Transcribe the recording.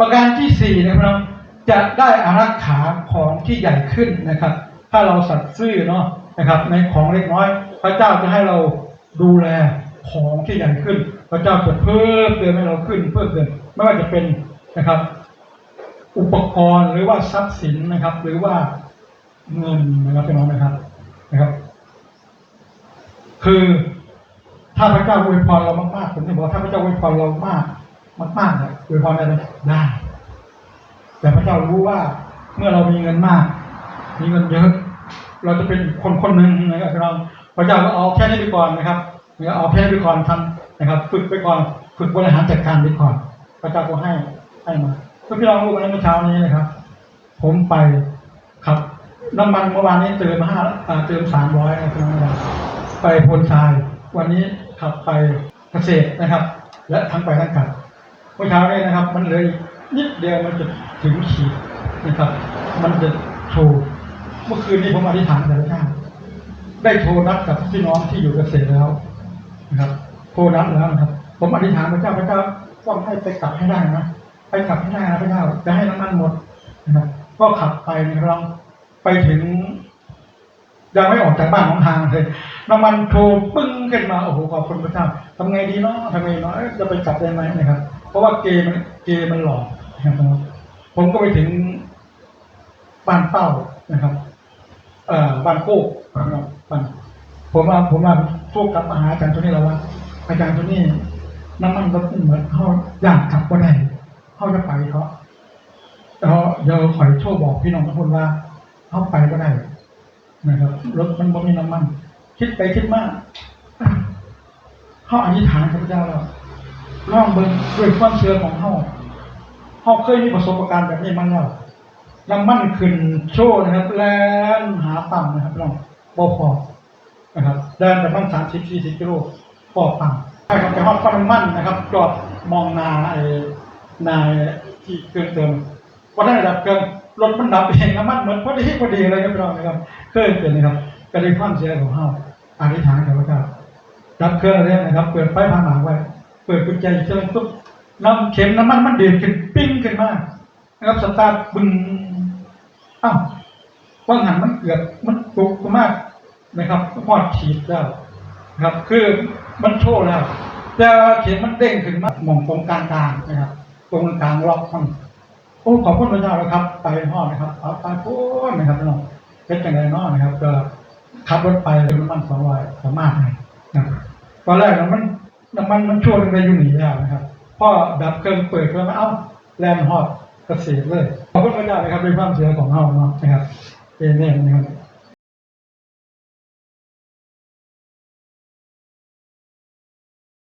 ประการที่สี่นะครับ จะได้อารักขาของที่ใหญ่ขึ้นนะครับ ถ้าเราสัตย์ซื่อเนาะนะครับ ในของเล็กน้อย พระเจ้าจะให้เราดูแลของที่ใหญ่ขึ้น พระเจ้าจะเพิ่มเติมให้เราขึ้นเพิ่มเติมไม่ว่าจะเป็นนะครับ อุปกรณ์หรือว่าทรัพย์สินนะครับ หรือว่าเงินนะครับพี่น้องนะครับนะครับ คือถ้าพระเจ้าอวยพรเรามากๆผมจะบอกถ้าพระเจ้าอวยพรเรามาก มากๆเนี่ยอวยพรได้ไหมได้ แต่พระเจ้ารู้ว่าเมื่อเรามีเงินมาก มีเงินเยอะ เราจะเป็นคนคนหนึ่งนะครับพี่น้องพระเจ้าก็เอาแค่นี้ไปก่อนนะครับเนี่ยเอาแค่นี้ไปก่อนทำนะครับ ฝึกไปก่อนฝึกบริหารจัดการไปก่อน พระเจ้าก็ให้ให้มาก็พี่น้องรู้กันเมื่อเช้านี้นะครับ ผมไปครับน้ำมันเมื่อวานนี้เติมห้าอ่าเติมสามร้อยนะครับไปพลทราย วันนี้ขับไปเกษตรนะครับ และทั้งไปทั้งกลับ มื่อเช้านี้นะครับ มันเลยนิดเดียวมันจะถึงขีดนะครับ มันจะโชว์เมื่อคืนนี้ผมอธิษฐานกับพระเจ้าได้โทรนัดกับพี่น้องที่อยู่เกษตรแล้วนะครับโทรนัดแล้วนะครับ ผมอธิษฐานพระเจ้าพระเจ้าต้องให้ไปกลับให้ได้นะไปกลับให้ได้นะพระเจ้าจะให้น้ำมันหมดนะครับก็ขับไปนะครับไปถึงยังไม่ออกจากบ้านของทางเลยน้ำมันโทรปึ้งขึ้นมาโอ้โหขอบคุณพระเจ้าทำไงดีเนาะทำไงเนาะเอ๊ะจะไปกลับได้ไหมนะครับ เพราะว่าเกย์มันเกย์มันหลอกนะครับผมก็ไปถึงบ้านเป้านะครับ เอ่อบ้านโคกนะครับบ้านผมว่าผมว่าโคกกับมาหาอาจารย์ตัวนี้แล้วว่า อาจารย์ตัวนี้น้ำมันรถเหมือนเขาอยากกลับก็ได้เขาจะไปเขาแล้วเดี๋ยวขอยโชว์บอกพี่น้องทุกคนว่าเขาไปก็ได้นะครับรถมันบ่มีน้ำมัน คิดไปคิดมากเขาอธิษฐานพระเจ้าแล้ว ล่องเบิ่งด้วยความเชื่อของเขาเขาเคยมีประสบการณ์แบบนี้มาแล้วน้ำมันขึ้นโชว์นะครับ แลนหาปั๊มนะครับน้องบ่พอนะครับเดินไปประมาณสามสิบสี่สิบกิโลพอปั๊มใช่ครับแต่ว่าปั๊มมั่นนะครับจอดมองนาไอ้นาที่เครื่องเติมวันนั้นดับเครื่องรถมันดับเองน้ำมันเหมือนพอดีพอดีเลยครับพี่น้องนะครับเคยเป็นนะครับก็เลยความเสียของเฮาอธิษฐานกับพระเจ้าดับเครื่องเลยนะครับ เปิดไฟผ่านหลังไว้ เปิดกุญแจเครื่องปุ๊บน้ำเข็มน้ำมันมันเดือดขึ้นปิ้งขึ้นมานะครับสตาร์ทบึงอ้าวว่างหันมันเกือบมันปุกมากนะครับพอดฉีดแล้วนะครับ คือมันโชว์แล้ว แต่เข็มมันเด้งขึ้นมาหมองตรงกลางกลางนะครับ ตรงกลางล็อกมันโอ้ขอบคุณพระเจ้านะครับ ไปพ่อนะครับเอาไปพูดนะครับพี่น้องเป็นจังไรเนาะนะครับ ก็ขับรถไปเลยน้ำมันสองร้อยสามารถเลยนะครับตอนแรกน้ำมัน น้ำมันมันช่วงไปอยู่หนีแล้วนะครับพ่อดับเครื่องเปิดเครื่องมาเอ้าแลนด์ฮอดเกษตรเลยขอบคุณพระเจ้านะครับด้วยความเสียของเฮาเนาะนะครับเอเมนนะครับ